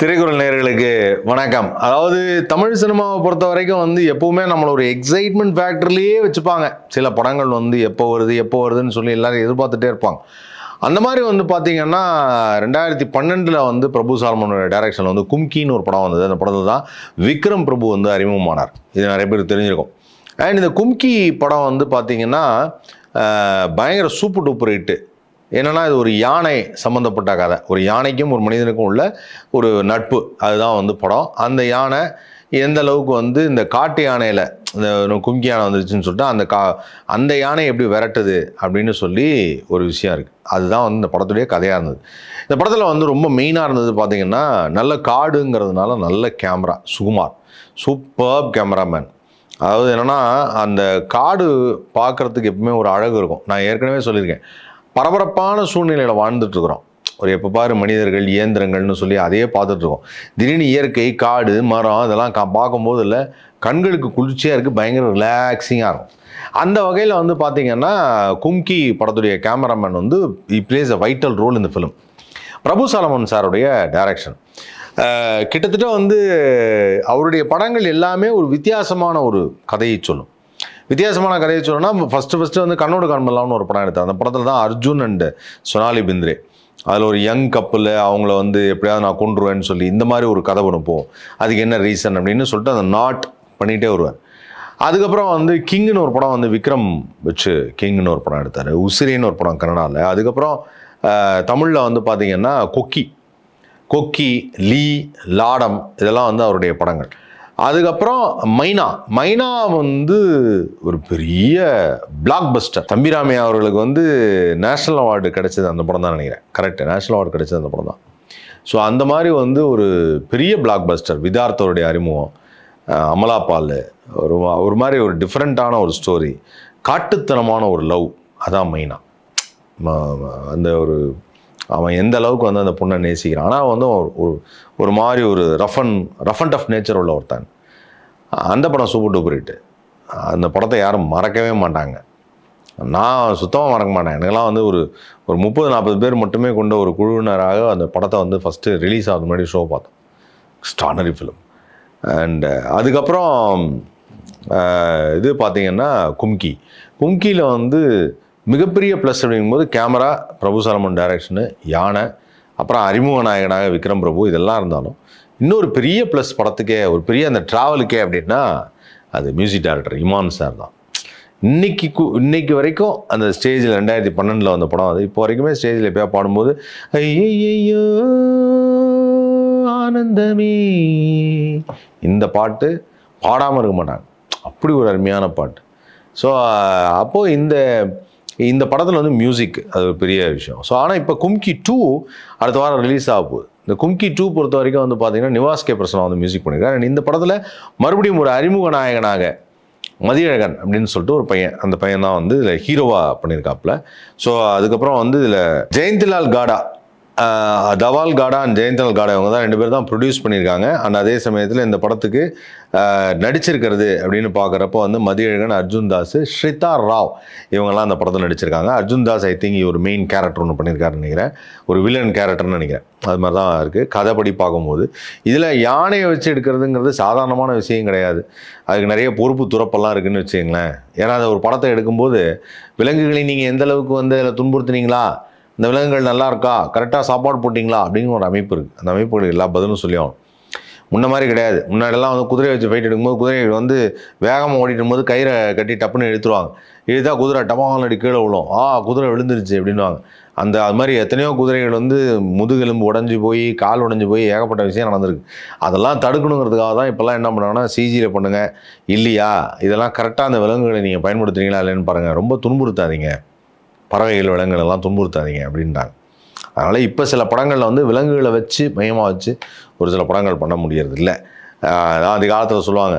திரைக்குறள் நேயர்களுக்கு வணக்கம். அதாவது தமிழ் சினிமாவை பொறுத்த வரைக்கும் வந்து எப்பவுமே நம்மளை ஒரு எக்ஸைட்மெண்ட் ஃபேக்டர்லேயே வச்சுப்பாங்க. சில படங்கள் வந்து எப்போ வருது எப்போ வருதுன்னு சொல்லி எல்லாரும் எதிர்பார்த்துட்டே இருப்பாங்க. அந்த மாதிரி வந்து பார்த்தீங்கன்னா ரெண்டாயிரத்தி பன்னெண்டில் வந்து பிரபு சால்மனோட டைரக்ஷனில் வந்து கும்கின்னு ஒரு படம் வந்தது. அந்த படத்தில் தான் விக்ரம் பிரபு வந்து அறிமுகமானார். இது நிறைய பேருக்கு தெரிஞ்சிருக்கும். அண்ட் இந்த கும்கி படம் வந்து பார்த்தீங்கன்னா பயங்கர சூப்பர் டூப்பர் ஹிட்டு என்னென்னா இது ஒரு யானை சம்மந்தப்பட்ட கதை. ஒரு யானைக்கும் ஒரு மனிதனுக்கும் உள்ள ஒரு நட்பு. அதுதான் வந்து படம். அந்த யானை எந்த அளவுக்கு வந்து இந்த காட்டு யானையில் இந்த கும்கி யானை வந்துருச்சுன்னு சொல்லிட்டு அந்த கா அந்த யானை எப்படி விரட்டுது அப்படின்னு சொல்லி ஒரு விஷயம் இருக்குது அதுதான் வந்து இந்த படத்துடைய கதையாக இருந்தது. இந்த படத்தில் வந்து ரொம்ப மெயினாக இருந்தது பார்த்தீங்கன்னா நல்ல காடுங்கிறதுனால நல்ல கேமரா சுகுமார். சூப்பர் கேமராமேன் அதாவது என்னென்னா அந்த காடு பார்க்குறதுக்கு எப்பவுமே ஒரு அழகு இருக்கும். நான் ஏற்கனவே சொல்லியிருக்கேன். பரபரப்பான சூழ்நிலையில் வாழ்ந்துட்டு இருக்கிறோம் ஒரு எப்போ பாரு மனிதர்கள் இயந்திரங்கள்னு சொல்லி அதையே பார்த்துட்ருக்கோம் திடீர்னு இயற்கை காடு மரம் இதெல்லாம் கா பார்க்கும்போது இல்லை கண்களுக்கு குளிர்ச்சியாக இருக்குது பயங்கர ரிலாக்ஸிங்காக இருக்கும். அந்த வகையில் வந்து பார்த்திங்கன்னா கும்கி படத்துடைய கேமராமேன் வந்து he plays a vital role இந்த ஃபிலிம் பிரபு சாலமன் சாருடைய டைரக்ஷன் கிட்டத்தட்ட வந்து அவருடைய படங்கள் எல்லாமே ஒரு வித்தியாசமான ஒரு கதையை சொல்லும். வித்தியாசமான கதையை சொல்லணும்னா ஃபஸ்ட்டு ஃபஸ்ட்டு வந்து கண்ணோடு காண்பலாம்னு ஒரு படம் எடுத்தேன். அந்த படத்தில் தான் அர்ஜுன் அண்டு சொனாலி பிந்த்ரே. அதில் ஒரு யங் கப்பில் அவங்கள வந்து எப்படியாவது நான் கொண்டுருவேன்னு சொல்லி இந்த மாதிரி ஒரு கதை அனுப்புவோம் அதுக்கு என்ன ரீசன் அப்படின்னு சொல்லிட்டு அந்த நாட் பண்ணிகிட்டே வருவேன். அதுக்கப்புறம் வந்து கிங்னு ஒரு படம் வந்து விக்ரம் வச்சு கிங்னு ஒரு படம் எடுத்தார். உசிரின்னு ஒரு படம் கன்னடாவில் அதுக்கப்புறம் தமிழில் வந்து பார்த்திங்கன்னா கொக்கி. கொக்கி லீ லாடம் இதெல்லாம் வந்து அவருடைய படங்கள். அதுக்கப்புறம் மைனா. மைனா வந்து ஒரு பெரிய பிளாக் பஸ்டர் தம்பிராமையா அவர்களுக்கு வந்து நேஷ்னல் அவார்டு கிடைச்சது அந்த படம் தான் நினைக்கிறேன். கரெக்ட் நேஷ்னல் அவார்டு கிடைச்சது அந்த படம் தான். ஸோ அந்த மாதிரி வந்து ஒரு பெரிய பிளாக் பஸ்டர் விதார்த்தருடைய அறிமுகம். அஹ் அமலா பால் ஒரு ஒரு மாதிரி ஒரு டிஃப்ரெண்ட்டான ஒரு ஸ்டோரி காட்டுத்தனமான ஒரு லவ் அதான் மைனா. அந்த ஒரு அவன் எந்த அளவுக்கு வந்து அந்த பொண்ணை நேசிக்கிறான். ஆனால் வந்து ஒரு- ஒரு மாதிரி ஒரு rough and rough and tough nature உள்ள ஒருத்தன். அந்த படம் சூப்பர் டூப்பர் ஹிட்டு அந்த படத்தை யாரும் மறக்கவே மாட்டாங்க. நான் சுத்தமாக மறக்க மாட்டேன். எனக்கெல்லாம் வந்து ஒரு ஒரு முப்பது நாற்பது பேர் மட்டுமே கொண்ட ஒரு குழுவினராக அந்த படத்தை வந்து ஃபஸ்ட்டு ரிலீஸ் ஆகுது. முன்னாடி ஷோ பார்த்தோம். ஸ்டானரி ஃபிலிம் அண்டு அதுக்கப்புறம் uh, இது பார்த்தீங்கன்னா கும்கி கும்கியில் வந்து மிகப்பெரிய ப்ளஸ் அப்படிங்கும்போது கேமரா பிரபு சலமன் டைரக்ஷனு யானை அப்புறம் அறிமுக நாயகனாக விக்ரம் பிரபு இதெல்லாம் இருந்தாலும் இன்னொரு பெரிய ப்ளஸ் படத்துக்கே ஒரு பெரிய அந்த ட்ராவலுக்கே அப்படின்னா அது மியூசிக் டைரக்டர் இமான் சார் தான். இன்னைக்கு கு- இன்னைக்கு வரைக்கும் அந்த ஸ்டேஜில் ரெண்டாயிரத்தி பன்னெண்டில் வந்த படம் அது. இப்போ வரைக்குமே ஸ்டேஜில் எப்போ பாடும்போது ஐயோ ஆனந்தமே. இந்த பாட்டு பாடாமல் இருக்க மாட்டாங்க. அப்படி ஒரு அருமையான பாட்டு. ஸோ அப்போது இந்த இந்த படத்தில் வந்து மியூசிக் அது ஒரு பெரிய விஷயம். ஸோ ஆனால் இப்போ கும்கி டூ அடுத்த வாரம் ரிலீஸ் ஆக போகுது. இந்த கும்கி டூ பொறுத்த வரைக்கும் வந்து பார்த்தீங்கன்னா நிவாஸ் கே பிரசனா வந்து மியூசிக் பண்ணியிருக்காரு. அண்ட் இந்த படத்தில் மறுபடியும் ஒரு அறிமுக நாயகனாக மதியழகன் அப்படின்னு சொல்லிட்டு ஒரு பையன் அந்த பையன் தான் வந்து இதில் ஹீரோவாக பண்ணியிருக்காப்புல. ஸோ அதுக்கப்புறம் வந்து இதில் ஜெயந்திலால் காடா தவால் காடா அண்ட் ஜெயந்தலால் காடா இவங்க தான் ரெண்டு பேர் தான் ப்ரொடியூஸ் பண்ணியிருக்காங்க. அண்ட் அதே சமயத்தில் இந்த படத்துக்கு நடிச்சிருக்கிறது அப்படின்னு பார்க்குறப்போ வந்து மதியழகன் அர்ஜுன் தாஸ் ஸ்ரிதா ராவ் இவங்கெல்லாம் அந்த படத்தில் நடிச்சிருக்காங்க. அர்ஜுன் தாஸ் ஐ திங்க் ஒரு மெயின் கேரக்டர் ஒன்று பண்ணியிருக்காருன்னு நினைக்கிறேன். ஒரு வில்லன் கேரக்டர்னு நினைக்கிறேன். அது மாதிரி தான் இருக்குது கதைப்படி பார்க்கும்போது. இதில் யானையை வச்சு எடுக்கிறதுங்கிறது சாதாரணமான விஷயம் கிடையாது. அதுக்கு நிறைய பொறுப்பு துறப்பெல்லாம் இருக்குதுன்னு வச்சுங்களேன் ஏன்னா அது ஒரு படத்தை எடுக்கும்போது விலங்குகளை நீங்கள் எந்த அளவுக்கு வந்து அதில் துன்புறுத்துனீங்களா? இந்த விலங்குகள் நல்லா இருக்கா கரெக்டாக சாப்பாடு போட்டிங்களா? அப்படின்னு ஒரு அமைப்பு இருக்குது அந்த அமைப்புகள் எல்லா பதிலும் சொல்லி ஆகணும். முன்ன மாதிரி கிடையாது. முன்னாடிலாம் வந்து குதிரையை வச்சு ஃபைட் எடுக்கும்போது குதிரை வந்து வேகமாக ஓடிட்டும் போது கயிறை கட்டி டப்புன்னு இழுத்துருவாங்க. இழுத்தா குதிரை டமால் அடி கீழே விழும். ஆ குதிரை விழுந்துருச்சு அப்படின்னுவாங்க. அந்த அது மாதிரி எத்தனையோ குதிரைகள் வந்து முதுகெலும்பு உடஞ்சி போய் கால் உடஞ்சி போய் ஏகப்பட்ட விஷயம் நடந்திருக்கு. அதெல்லாம் தடுக்கணுங்கிறதுக்காக தான் இப்போல்லாம் என்ன பண்ணாங்கன்னா சிஜியில் பண்ணுங்கள் இல்லையா? இதெல்லாம் கரெக்டாக அந்த விலங்குகளை நீங்கள் பயன்படுத்துகிறீங்களா இல்லைன்னு பாருங்கள் ரொம்ப துன்புறுத்தாதீங்க. பறவைகள் விலங்குகள் எல்லாம் துன்புறுத்தாதீங்க அப்படின்ட்டாங்க அதனால் இப்போ சில படங்களில் வந்து விலங்குகளை வச்சு மையமாக வச்சு ஒரு சில படங்கள் பண்ண முடியறது இல்லை அதான் அந்த காலத்தில் சொல்லுவாங்க.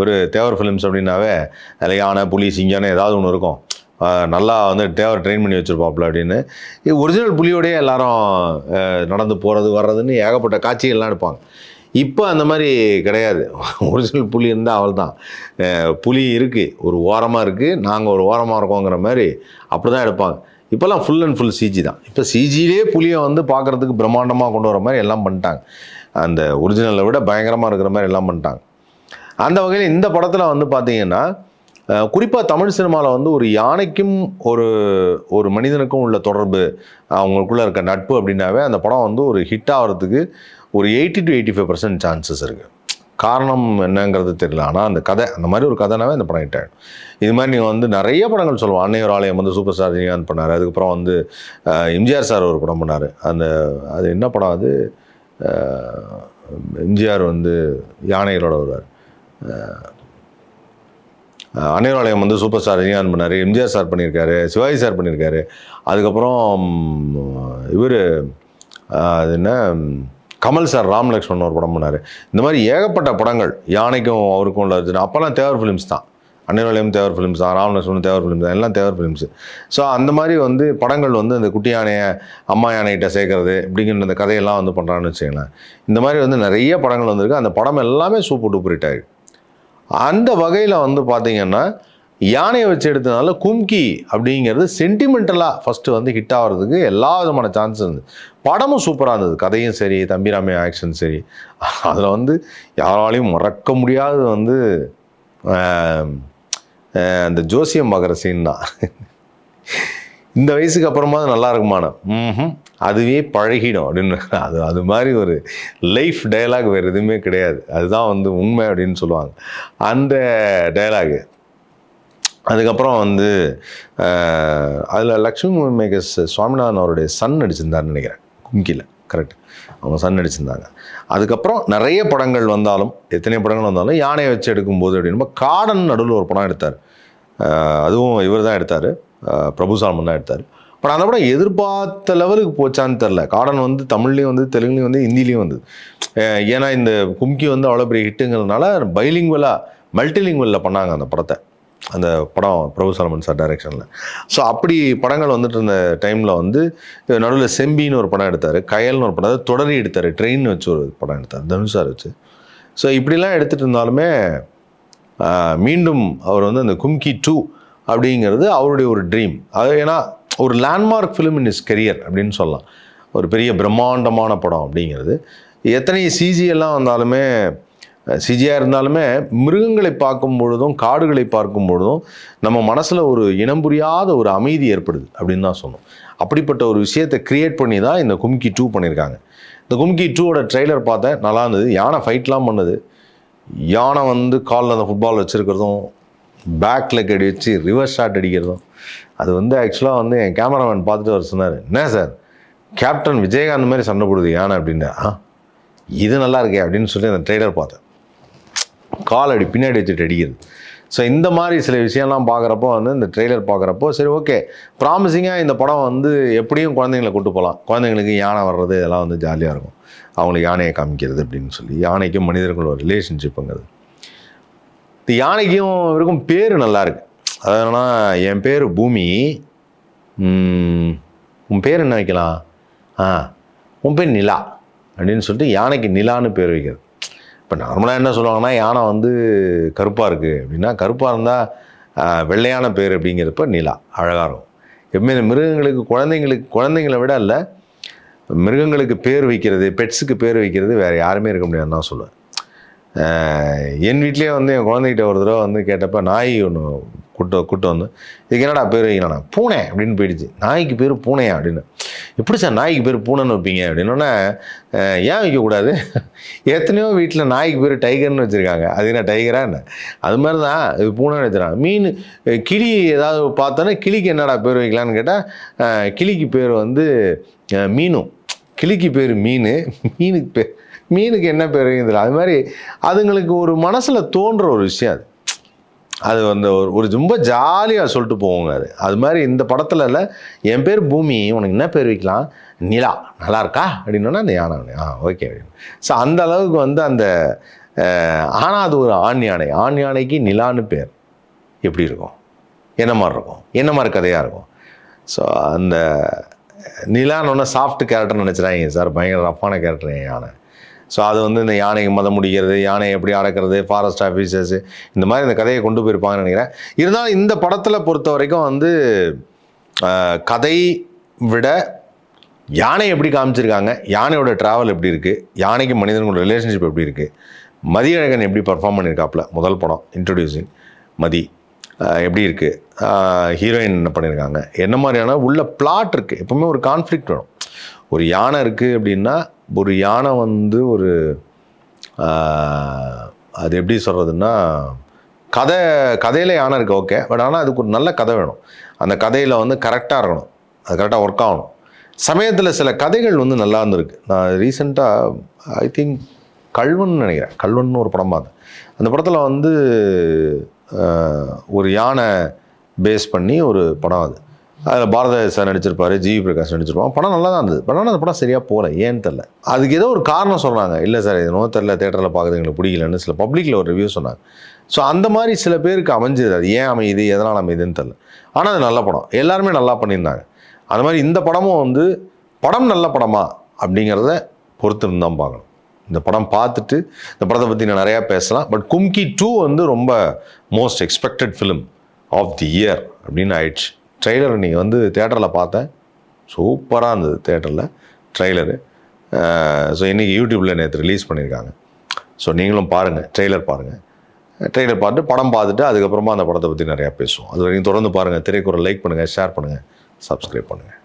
ஒரு தேவர் ஃபிலிம்ஸ் அப்படின்னாவே அதில் யானை புலி சிங்கம்னு ஏதாவது ஒன்று இருக்கும். நல்லா வந்து தேவர் ட்ரெயின் பண்ணி வச்சுருப்பாப்புல அப்படின்னு. ஒரிஜினல் புலியோடய எல்லாரும் நடந்து போகிறது வர்றதுன்னு ஏகப்பட்ட காட்சிகள்லாம் எடுப்பாங்க. இப்போ அந்த மாதிரி கிடையாது. ஒரிஜினல் புலி இருந்தால் அவள் தான் புலி இருக்குது ஒரு ஓரமாக இருக்குது நாங்கள் ஒரு ஓரமாக இருக்கோங்கிற மாதிரி அப்படி தான் எடுப்பாங்க. இப்போல்லாம் ஃபுல் அண்ட் ஃபுல் சிஜி தான். இப்போ சிஜிலே புலியை வந்து பார்க்குறதுக்கு பிரம்மாண்டமாக கொண்டு வர மாதிரி எல்லாம் பண்ணிட்டாங்க. அந்த ஒரிஜினலை விட பயங்கரமாக இருக்கிற மாதிரி எல்லாம் பண்ணிட்டாங்க. அந்த வகையில் இந்த படத்தில் வந்து பார்த்தீங்கன்னா குறிப்பாக தமிழ் சினிமாவில் வந்து ஒரு யானைக்கும் ஒரு ஒரு மனிதனுக்கும் உள்ள தொடர்பு அவங்களுக்குள்ளே இருக்க நட்பு அப்படின்னாவே அந்த படம் வந்து ஒரு ஹிட் ஆகிறதுக்கு ஒரு eighty to eighty five percent chances இருக்குது காரணம் என்னங்கிறது தெரியல. ஆனால் அந்த கதை அந்த மாதிரி ஒரு கதைனாவே அந்த படம் ஹிட் ஆகிடும் இது மாதிரி நீங்கள் வந்து நிறைய படங்கள் சொல்லுவோம். அன்னையோர் ஆலயம் வந்து சூப்பர் ஸ்டார் ரஜினிகாந்த் பண்ணார்? அதுக்கப்புறம் வந்து எம்ஜிஆர் சார் ஒரு படம் பண்ணார். அந்த அது என்ன படம் அது? எம்ஜிஆர் வந்து யானைகளோட வருவார். அன்னையர் ஆலயம் வந்து சூப்பர் ஸ்டார் ரஜினிகாந்த் பண்ணார்? எம்ஜிஆர் சார் பண்ணியிருக்காரு. சிவாஜி சார் பண்ணியிருக்காரு. அதுக்கப்புறம் இவர் அது என்ன கமல் சார் ராம் லக்ஷ்மண் ஒரு படம் பண்ணார். இந்த மாதிரி ஏகப்பட்ட படங்கள் யானைக்கும் அவருக்கும் உள்ள அப்போல்லாம் தேவர் ஃபிலிம்ஸ் தான். அன்னிரலையும் தேவர் ஃபிலிம்ஸ் தான் ராம் லக்ஷ்மண் தேவர் ஃபிலிம்ஸ் தான் எல்லாம் தேவர் ஃபிலிம்ஸ் ஸோ அந்த மாதிரி வந்து படங்கள் வந்து அந்த குட்டி யானையை அம்மா யானைகிட்ட சேர்க்கறது அப்படிங்கிற அந்த கதையெல்லாம் வந்து பண்ணுறான்னு வச்சுக்கலாம் இந்த மாதிரி வந்து நிறைய படங்கள் வந்திருக்கு. அந்த படம் எல்லாமே சூப்பர் டூப்பர் ஹிட் ஆயிருக்கு. அந்த வகையில் வந்து பார்த்தீங்கன்னா யானையை வச்சு எடுத்ததுனால கும்கி அப்படிங்கிறது சென்டிமெண்டலாக ஃபஸ்ட்டு வந்து ஹிட் ஆகிறதுக்கு எல்லா விதமான சான்ஸ் இருந்தது படமும் சூப்பராக இருந்தது. கதையும் சரி தம்பிராமே ஆக்ஷன் சரி. அதில் வந்து யாராலையும் மறக்க முடியாதது வந்து அந்த ஜோசியம் பார்க்குற சீன் தான். இந்த வயசுக்கு அப்புறமா அது நல்லா இருக்குமான ம் அதுவே பழகிடும் அப்படின்னு. அது அது மாதிரி ஒரு லைஃப் டயலாக் வேறு எதுவுமே கிடையாது. அதுதான் வந்து உண்மை அப்படின்னு சொல்லுவாங்க. அந்த டயலாகு அதுக்கப்புறம் வந்து அதில் லக்ஷ்மி மேகஸ் சுவாமிநாதன் அவருடைய சன் நடிச்சிருந்தாருன்னு நினைக்கிறேன். கும்கியில் கரெக்ட் அவங்க சன் நடிச்சிருந்தாங்க. அதுக்கப்புறம் நிறைய படங்கள் வந்தாலும் எத்தனை படங்கள் வந்தாலும் யானையை வச்சு எடுக்கும்போது அப்படின்னு காடன் நடுவில் ஒரு படம் எடுத்தார். அதுவும் இவர் தான் எடுத்தார். பிரபு சால்மன் தான் எடுத்தார். பட் அந்த படம் எதிர்பார்த்த லெவலுக்கு போச்சான்னு தெரில காடன் வந்து தமிழ்லேயும் வந்து தெலுங்குலேயும் வந்து ஹிந்திலையும் வந்து. ஏன்னா இந்த கும்கி வந்து அவ்வளோ பெரிய ஹிட்டுங்கிறதுனால பைலிங்குவலாக மல்டிலிங்குவலில் பண்ணாங்க அந்த படத்தை. அந்த படம் பிரபு சாலமன் சார் டைரக்ஷனில் ஸோ அப்படி படங்கள் வந்துட்டு இருந்த டைமில் வந்து நடுவில் செம்பின்னு ஒரு படம் எடுத்தார் கயல்னு ஒரு படம் தொடரி எடுத்தார் ட்ரெயின் வச்சு ஒரு படம் எடுத்தார் தனுஷ் சார் வச்சு. ஸோ இப்படிலாம் எடுத்துகிட்டு இருந்தாலுமே மீண்டும் அவர் வந்து அந்த கும்கி டூ அப்படிங்கிறது அவருடைய ஒரு ட்ரீம் அது ஏன்னா ஒரு landmark film in his career அப்படின்னு சொல்லலாம். ஒரு பெரிய பிரம்மாண்டமான படம் அப்படிங்கிறது. எத்தனை சிஜி எல்லாம் வந்தாலுமே சிஜியாக இருந்தாலுமே மிருகங்களை பார்க்கும் பொழுதும் காடுகளை பார்க்கும் பொழுதும் நம்ம மனசில் ஒரு இனம் புரியாத ஒரு அமைதி ஏற்படுது அப்படின்னு தான் சொன்னோம் அப்படிப்பட்ட ஒரு விஷயத்தை கிரியேட் பண்ணி தான் இந்த கும்கி டூ பண்ணியிருக்காங்க. இந்த கும்கி டூவோட ட்ரெய்லர் பார்த்தேன் நல்லா இருந்தது. யானை ஃபைட்லாம் பண்ணுது. யானை வந்து காலில் அந்த ஃபுட்பால் வச்சுருக்கிறதும் பேக் லெக் அடி வச்சு ரிவர்ஸ் ஷாட் அடிக்கிறதும். அது வந்து ஆக்சுவலாக வந்து என் கேமராமேன் பார்த்துட்டு அவர் சொன்னார். என்ன சார் கேப்டன் விஜயகாந்த் மாதிரி சண்டை போடுது யானை அப்படின்னா. ஆ இது நல்லா இருக்கே அப்படின்னு சொல்லி அந்த ட்ரெய்லர் பார்த்தேன். கால் அடி பின்னாடி வச்சுட்டு அடிக்கிறது ஸோ இந்த மாதிரி சில விஷயம்லாம் பார்க்குறப்போ வந்து இந்த ட்ரெய்லர் பார்க்குறப்போ சரி ஓகே ப்ராமிசிங்காக இந்த படம் வந்து எப்படியும் குழந்தைங்களை கூட்டு போகலாம். குழந்தைங்களுக்கு யானை வர்றது இதெல்லாம் வந்து ஜாலியாக இருக்கும். அவங்களுக்கு யானையை காமிக்கிறது அப்படின்னு சொல்லி யானைக்கும் மனிதர்களோட ரிலேஷன்ஷிப்புங்கிறது இந்த யானைக்கும் இவருக்கும் பேர் நல்லா இருக்கு. அதனா என் பேர் பூமி. உன் பேர் என்ன வைக்கலாம்? ஆ உன் பேர் நிலா அப்படின்னு சொல்லிட்டு யானைக்கு நிலான்னு பேர் வைக்கிறது. இப்போ நார்மலாக என்ன சொல்லுவாங்கன்னா யானை வந்து கருப்பாக இருக்குது அப்படின்னா கருப்பாக இருந்தால் வெள்ளையான பேர் அப்படிங்கிறப்ப நிலா அழகாக இருக்கும் எப்பவுமே மிருகங்களுக்கு குழந்தைங்களுக்கு குழந்தைங்களை விட இல்லை மிருகங்களுக்கு பேர் வைக்கிறது பெட்ஸுக்கு பேர் வைக்கிறது வேறு யாருமே இருக்க முடியாதுன்னு தான் சொல்லுவேன். என் வீட்லேயே வந்து என் குழந்தைகிட்ட ஒரு தடவை வந்து கேட்டப்ப நாய் ஒன்று கூட்ட கூட்டு வந்து இதுக்கு என்னடா பேர் வைக்கணும் பூனை அப்படின்னு போயிடுச்சு. நாய்க்கு பேர் பூனையா அப்படின்னு. எப்படி சார் நாய்க்கு பேர் பூனைன்னு வைப்பீங்க? அப்படின்னோடனே ஏன் வைக்கக்கூடாது? எத்தனையோ வீட்டில் நாய்க்கு பேர் டைகர்னு வச்சுருக்காங்க. அது என்ன டைகரா என்ன? அது மாதிரி தான் இது பூனைன்னு வச்சுருக்காங்க. மீன் கிளி ஏதாவது பார்த்தோன்னா கிளிக்கு என்னடா பேர் வைக்கலான்னு கேட்டால் கிளிக்கு பேர் வந்து மீனும் கிளிக்கு பேர் மீன். மீனுக்கு பேர் மீனுக்கு என்ன பேர் வைக்கிறதுல? அது மாதிரி அதுங்களுக்கு ஒரு மனசில் தோன்ற ஒரு விஷயம் அது. அது வந்து ஒரு ஒரு ரொம்ப ஜாலியாக சொல்லிட்டு போவோங்க அது. அது மாதிரி இந்த படத்துல இல்லை என் பேர் பூமி உனக்கு என்ன பேர் வைக்கலாம்? நிலா. நல்லா இருக்கா? அப்படின்னா அந்த யானை ஆ ஓகே அப்படின்னு ஸோ அந்த அளவுக்கு வந்து அந்த ஆனால் அது ஒரு ஆண் யானை. ஆண் யானைக்கு நிலான்னு பேர். எப்படி இருக்கும்? என்ன மாதிரி இருக்கும்? என்ன மாதிரி கதையாக இருக்கும்? ஸோ அந்த நிலான்னு ஒன்று சாஃப்ட் கேரக்டர் நினச்சிடாங்க சார். பயங்கர ரஃப்பான கேரக்டர் என் யானை. ஸோ அது வந்து இந்த யானைக்கு மதம் முடிக்கிறது யானையை எப்படி அடக்கிறது ஃபாரஸ்ட் ஆஃபீஸர்ஸு இந்த மாதிரி இந்த கதையை கொண்டு போயிருப்பாங்கன்னு நினைக்கிறேன். இருந்தாலும் இந்த படத்தில் பொறுத்த வரைக்கும் வந்து கதை விட யானை எப்படி காமிச்சிருக்காங்க யானையோட ட்ராவல் எப்படி இருக்குது யானைக்கு மனிதனோட ரிலேஷன்ஷிப் எப்படி இருக்குது மதியழகன் எப்படி பர்ஃபார்ம் பண்ணியிருக்காப்புல முதல் படம் இன்ட்ரடியூசிங் மதி எப்படி இருக்குது ஹீரோயின் என்ன பண்ணியிருக்காங்க என்ன மாதிரியான உள்ள பிளாட் இருக்குது எப்பவுமே ஒரு கான்ஃப்ளிக்ட் வேணும் ஒரு யானை இருக்குது அப்படின்னா ஒரு யானை வந்து ஒரு அது எப்படி சொல்கிறதுன்னா கதை கதையில் யானை இருக்குது ஓகே. பட் ஆனால் அதுக்கு ஒரு நல்ல கதை வேணும். அந்த கதையில் வந்து கரெக்டாக இருக்கணும். அது கரெக்டாக ஒர்க் ஆகணும். சமயத்தில் சில கதைகள் வந்து நல்லா இருந்திருக்கு. நான் ரீசெண்டாக ஐ திங்க் கல்வன் நினைக்கிறேன். கல்வன் ஒரு படம் பார்த்தேன். அந்த படத்தில் வந்து ஒரு யானை பேஸ் பண்ணி ஒரு படம் அது. அதில் பாரதேசன் சார் நடிச்சிருப்பாரு ஜிவி பிரகாஷ் நடிச்சிருப்பான் படம் நல்லா தான் இருந்தது. பட் ஆனால் அந்த படம் சரியாக போகல. ஏன்னு தெரில அதுக்கு ஏதோ ஒரு காரணம் சொன்னாங்க இல்லை சார் இது நோய் தெரில தேட்டரில் பார்க்குறது எங்களுக்கு பிடிக்கலன்னு சில பப்ளிக்கில் ஒரு ரிவ்யூ சொன்னாங்க. ஸோ அந்த மாதிரி சில பேருக்கு அமைஞ்சது. அது ஏன் அமையுது? எதனால் அமையுதுன்னு தெரில ஆனால் அது நல்ல படம். எல்லாருமே நல்லா பண்ணியிருந்தாங்க. அந்த மாதிரி இந்த படமும் வந்து படம் நல்ல படமா அப்படிங்கிறத பொறுத்து தான் பார்க்கணும். இந்த படம் பார்த்துட்டு இந்த படத்தை பற்றி நான் நிறையா பேசலாம். பட் கும்கி டூ வந்து ரொம்ப most expected film of the year அப்படின்னு ஆயிடுச்சு. ட்ரெய்லர் நீங்கள் வந்து தேட்டரில் பார்த்தேன் சூப்பராக இருந்தது தேட்டரில் ட்ரெய்லரு. ஸோ இன்றைக்கி யூடியூப்பில் நேற்று ரிலீஸ் பண்ணியிருக்காங்க. ஸோ நீங்களும் பாருங்கள் ட்ரெய்லர் பாருங்கள் ட்ரெய்லர் பார்த்துட்டு படம் பார்த்துட்டு அதுக்கப்புறமா அந்த படத்தை பற்றி நிறையா பேசுவோம். அது வரைக்கும் தொடர்ந்து பாருங்கள் திரைக்குறள் லைக் பண்ணுங்கள் ஷேர் பண்ணுங்கள் சப்ஸ்கிரைப் பண்ணுங்கள்